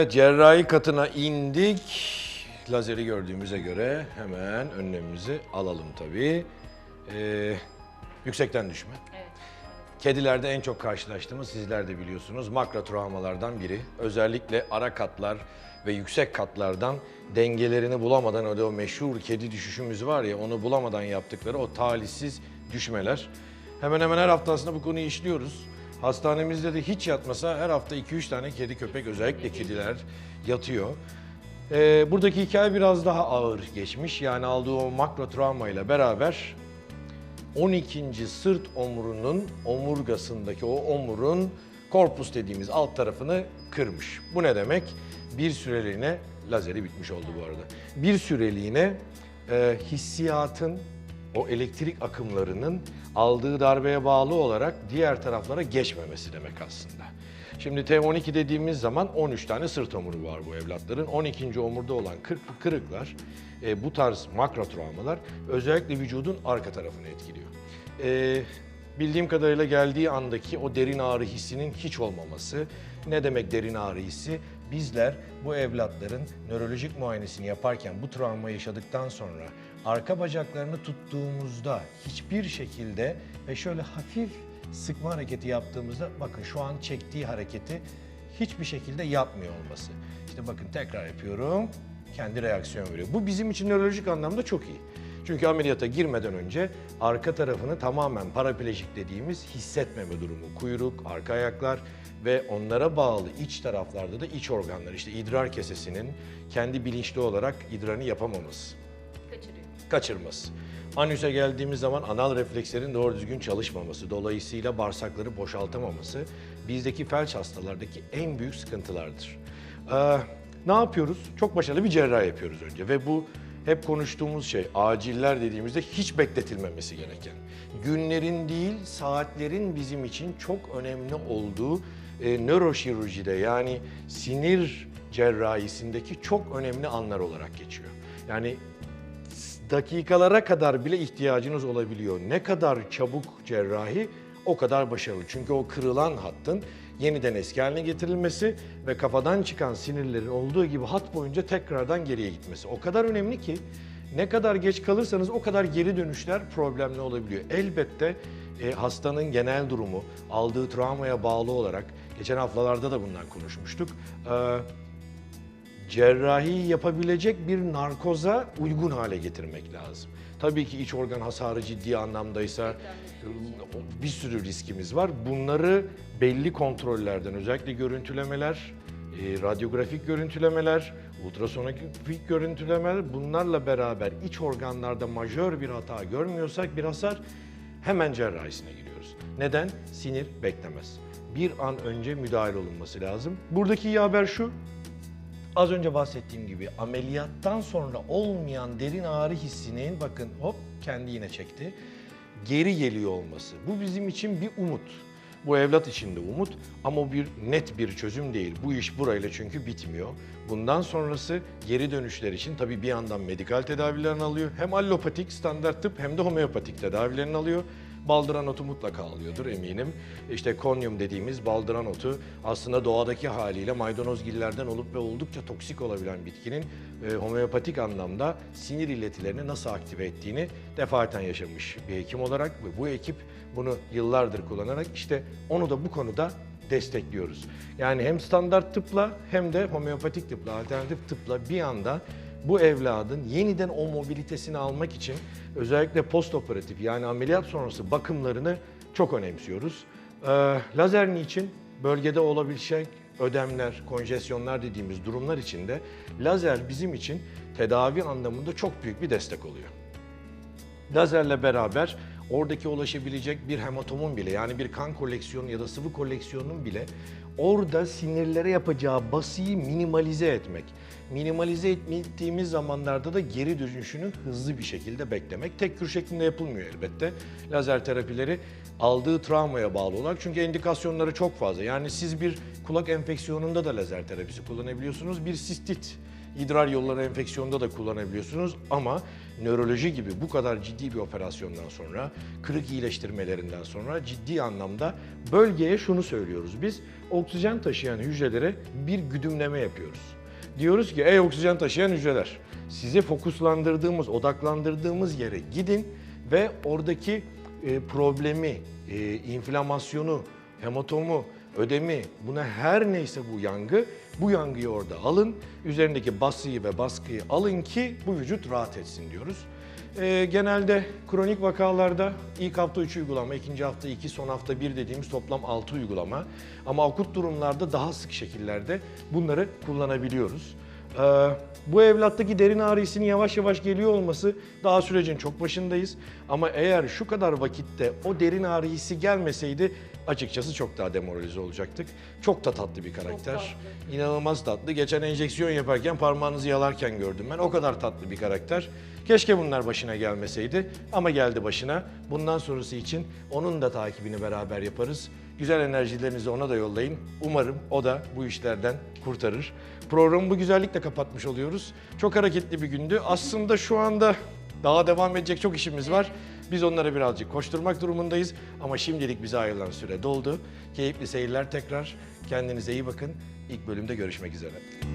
Evet cerrahi katına indik. Lazeri gördüğümüze göre hemen önlemimizi alalım tabii. Ee, yüksekten düşme. Evet. Kedilerde en çok karşılaştığımız sizler de biliyorsunuz makro travmalardan biri. Özellikle ara katlar ve yüksek katlardan dengelerini bulamadan öyle o meşhur kedi düşüşümüz var ya onu bulamadan yaptıkları o talihsiz düşmeler. Hemen hemen her hafta aslında bu konuyu işliyoruz. Hastanemizde de hiç yatmasa her hafta 2-3 tane kedi köpek özellikle kediler yatıyor. Ee, buradaki hikaye biraz daha ağır geçmiş. Yani aldığı o makro travmayla beraber 12. sırt omurunun omurgasındaki o omurun korpus dediğimiz alt tarafını kırmış. Bu ne demek? Bir süreliğine lazeri bitmiş oldu bu arada. Bir süreliğine e, hissiyatın o elektrik akımlarının aldığı darbeye bağlı olarak diğer taraflara geçmemesi demek aslında. Şimdi T12 dediğimiz zaman 13 tane sırt omuru var bu evlatların. 12. omurda olan kırıklar, e, bu tarz makro travmalar özellikle vücudun arka tarafını etkiliyor. E, bildiğim kadarıyla geldiği andaki o derin ağrı hissinin hiç olmaması. Ne demek derin ağrı hissi? Bizler bu evlatların nörolojik muayenesini yaparken bu travma yaşadıktan sonra arka bacaklarını tuttuğumuzda hiçbir şekilde ve şöyle hafif sıkma hareketi yaptığımızda bakın şu an çektiği hareketi hiçbir şekilde yapmıyor olması. İşte bakın tekrar yapıyorum. Kendi reaksiyon veriyor. Bu bizim için nörolojik anlamda çok iyi. Çünkü ameliyata girmeden önce arka tarafını tamamen paraplejik dediğimiz hissetmeme durumu, kuyruk, arka ayaklar ve onlara bağlı iç taraflarda da iç organlar işte idrar kesesinin kendi bilinçli olarak idrarını yapamaması. Kaçırması. Anüse geldiğimiz zaman anal reflekslerin doğru düzgün çalışmaması, dolayısıyla bağırsakları boşaltamaması bizdeki felç hastalardaki en büyük sıkıntılardır. Ee, ne yapıyoruz? Çok başarılı bir cerrahi yapıyoruz önce ve bu hep konuştuğumuz şey aciller dediğimizde hiç bekletilmemesi gereken. Günlerin değil saatlerin bizim için çok önemli olduğu e, nöroşirurjide yani sinir cerrahisindeki çok önemli anlar olarak geçiyor. Yani dakikalara kadar bile ihtiyacınız olabiliyor. Ne kadar çabuk cerrahi o kadar başarılı. Çünkü o kırılan hattın yeniden eski haline getirilmesi ve kafadan çıkan sinirlerin olduğu gibi hat boyunca tekrardan geriye gitmesi. O kadar önemli ki ne kadar geç kalırsanız o kadar geri dönüşler problemli olabiliyor. Elbette e, hastanın genel durumu, aldığı travmaya bağlı olarak, geçen haftalarda da bundan konuşmuştuk. Ee, cerrahi yapabilecek bir narkoza uygun hale getirmek lazım. Tabii ki iç organ hasarı ciddi anlamdaysa bir sürü riskimiz var. Bunları belli kontrollerden özellikle görüntülemeler, e, radyografik görüntülemeler, ultrasonografik görüntülemeler bunlarla beraber iç organlarda majör bir hata görmüyorsak bir hasar hemen cerrahisine giriyoruz. Neden? Sinir beklemez. Bir an önce müdahale olunması lazım. Buradaki iyi haber şu, Az önce bahsettiğim gibi ameliyattan sonra olmayan derin ağrı hissinin bakın hop kendi yine çekti. Geri geliyor olması. Bu bizim için bir umut. Bu evlat için de umut ama bir net bir çözüm değil. Bu iş burayla çünkü bitmiyor. Bundan sonrası geri dönüşler için tabii bir yandan medikal tedavilerini alıyor. Hem allopatik standart tıp hem de homeopatik tedavilerini alıyor. Baldıran otu mutlaka alıyordur eminim. İşte konyum dediğimiz baldıran otu aslında doğadaki haliyle maydanozgillerden olup ve oldukça toksik olabilen bitkinin e, homeopatik anlamda sinir iletilerini nasıl aktive ettiğini defaten yaşamış bir hekim olarak ve bu ekip bunu yıllardır kullanarak işte onu da bu konuda destekliyoruz. Yani hem standart tıpla hem de homeopatik tıpla, alternatif tıpla bir anda bu evladın yeniden o mobilitesini almak için özellikle postoperatif yani ameliyat sonrası bakımlarını çok önemsiyoruz. Ee, lazer niçin? Bölgede olabilecek ödemler, konjesyonlar dediğimiz durumlar için de lazer bizim için tedavi anlamında çok büyük bir destek oluyor. Lazerle beraber oradaki ulaşabilecek bir hematomun bile yani bir kan koleksiyonu ya da sıvı koleksiyonun bile orada sinirlere yapacağı basıyı minimalize etmek. Minimalize ettiğimiz zamanlarda da geri dönüşünü hızlı bir şekilde beklemek. Tek kür şeklinde yapılmıyor elbette. Lazer terapileri aldığı travmaya bağlı olarak çünkü indikasyonları çok fazla. Yani siz bir kulak enfeksiyonunda da lazer terapisi kullanabiliyorsunuz. Bir sistit idrar yolları enfeksiyonunda da kullanabiliyorsunuz ama nöroloji gibi bu kadar ciddi bir operasyondan sonra, kırık iyileştirmelerinden sonra ciddi anlamda bölgeye şunu söylüyoruz. Biz oksijen taşıyan hücrelere bir güdümleme yapıyoruz. Diyoruz ki ey oksijen taşıyan hücreler sizi fokuslandırdığımız, odaklandırdığımız yere gidin ve oradaki e, problemi, e, inflamasyonu, hematomu, ödemi, buna her neyse bu yangı, bu yangıyı orada alın. Üzerindeki basıyı ve baskıyı alın ki bu vücut rahat etsin diyoruz. E, genelde kronik vakalarda ilk hafta 3 uygulama, ikinci hafta 2, son hafta 1 dediğimiz toplam 6 uygulama. Ama akut durumlarda daha sık şekillerde bunları kullanabiliyoruz. Ee, bu evlattaki derin ağrı hissinin yavaş yavaş geliyor olması daha sürecin çok başındayız. Ama eğer şu kadar vakitte o derin ağrı hissi gelmeseydi açıkçası çok daha demoralize olacaktık. Çok da tatlı bir karakter. İnanılmaz tatlı. Geçen enjeksiyon yaparken parmağınızı yalarken gördüm ben. O kadar tatlı bir karakter. Keşke bunlar başına gelmeseydi ama geldi başına. Bundan sonrası için onun da takibini beraber yaparız. Güzel enerjilerinizi ona da yollayın. Umarım o da bu işlerden kurtarır. Programı bu güzellikle kapatmış oluyoruz. Çok hareketli bir gündü. Aslında şu anda daha devam edecek çok işimiz var. Biz onlara birazcık koşturmak durumundayız. Ama şimdilik bize ayrılan süre doldu. Keyifli seyirler tekrar. Kendinize iyi bakın. İlk bölümde görüşmek üzere.